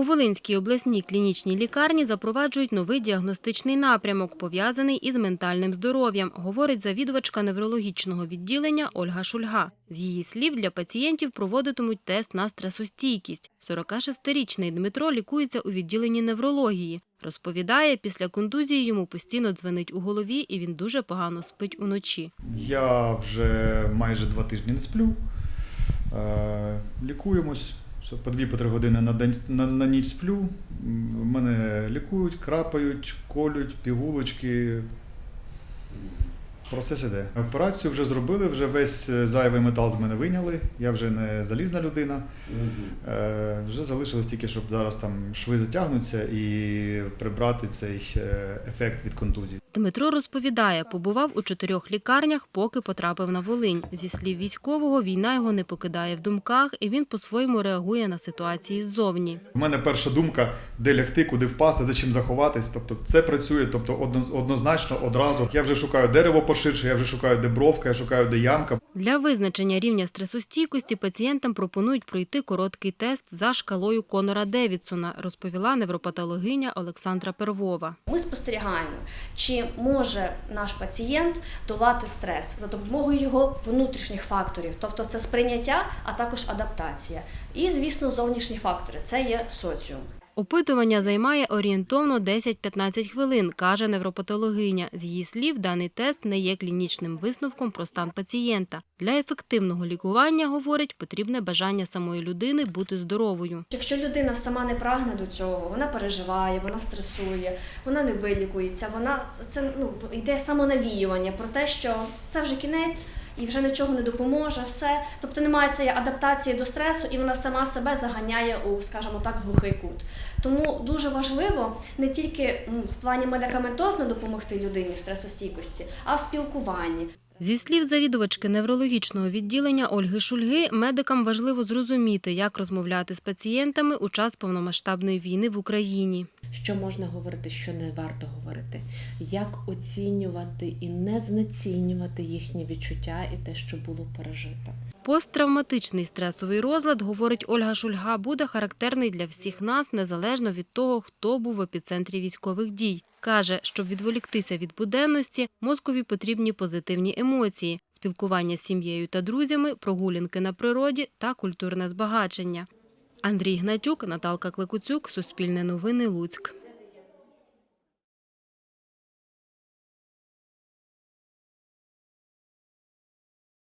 У Волинській обласній клінічній лікарні запроваджують новий діагностичний напрямок, пов'язаний із ментальним здоров'ям, говорить завідувачка неврологічного відділення Ольга Шульга. З її слів, для пацієнтів проводитимуть тест на стресостійкість. 46-річний Дмитро лікується у відділенні неврології. Розповідає, після контузії йому постійно дзвенить у голові і він дуже погано спить уночі. Я вже майже два тижні не сплю. Е, лікуємось. Все, По 2-3 години на, день, на, на ніч сплю. Мене лікують, крапають, колють, пігулочки. Процес іде. Операцію вже зробили, вже весь е, зайвий метал з мене виняли. Я вже не залізна людина. Е, вже залишилось тільки, щоб зараз там шви затягнуться і прибрати цей е, ефект від контузії. Дмитро розповідає, побував у чотирьох лікарнях, поки потрапив на Волинь. Зі слів військового, війна його не покидає в думках, і він по-своєму реагує на ситуації ззовні. У мене перша думка, де лягти, куди впасти, за чим заховатись. Тобто це працює, тобто однозначно одразу. Я вже шукаю дерево поширше, я вже шукаю, де бровка, я шукаю, де ямка. Для визначення рівня стресостійкості пацієнтам пропонують пройти короткий тест за шкалою Конора Девідсона, розповіла невропатологиня Олександра Первова. Ми спостерігаємо, чи може наш пацієнт долати стрес за допомогою його внутрішніх факторів, тобто це сприйняття, а також адаптація. І, звісно, зовнішні фактори це є соціум. Опитування займає орієнтовно 10-15 хвилин, каже невропатологиня. З її слів, даний тест не є клінічним висновком про стан пацієнта. Для ефективного лікування, говорить, потрібне бажання самої людини бути здоровою. Якщо людина сама не прагне до цього, вона переживає, вона стресує, вона не вилікується, вона це ну йде самонавіювання про те, що це вже кінець і вже нічого не допоможе, все. Тобто немає цієї адаптації до стресу, і вона сама себе заганяє у, скажімо так, глухий кут. Тому дуже важливо не тільки в плані медикаментозно допомогти людині в стресостійкості, а в спілкуванні. Зі слів завідувачки неврологічного відділення Ольги Шульги, медикам важливо зрозуміти, як розмовляти з пацієнтами у час повномасштабної війни в Україні. що можна говорити, що не варто говорити, як оцінювати і не знецінювати їхні відчуття і те, що було пережито. Посттравматичний стресовий розлад, говорить Ольга Шульга, буде характерний для всіх нас, незалежно від того, хто був в епіцентрі військових дій. Каже, щоб відволіктися від буденності, мозкові потрібні позитивні емоції, спілкування з сім'єю та друзями, прогулянки на природі та культурне збагачення. Андрій Гнатюк, Наталка Клекуцюк, Суспільне новини, Луцьк.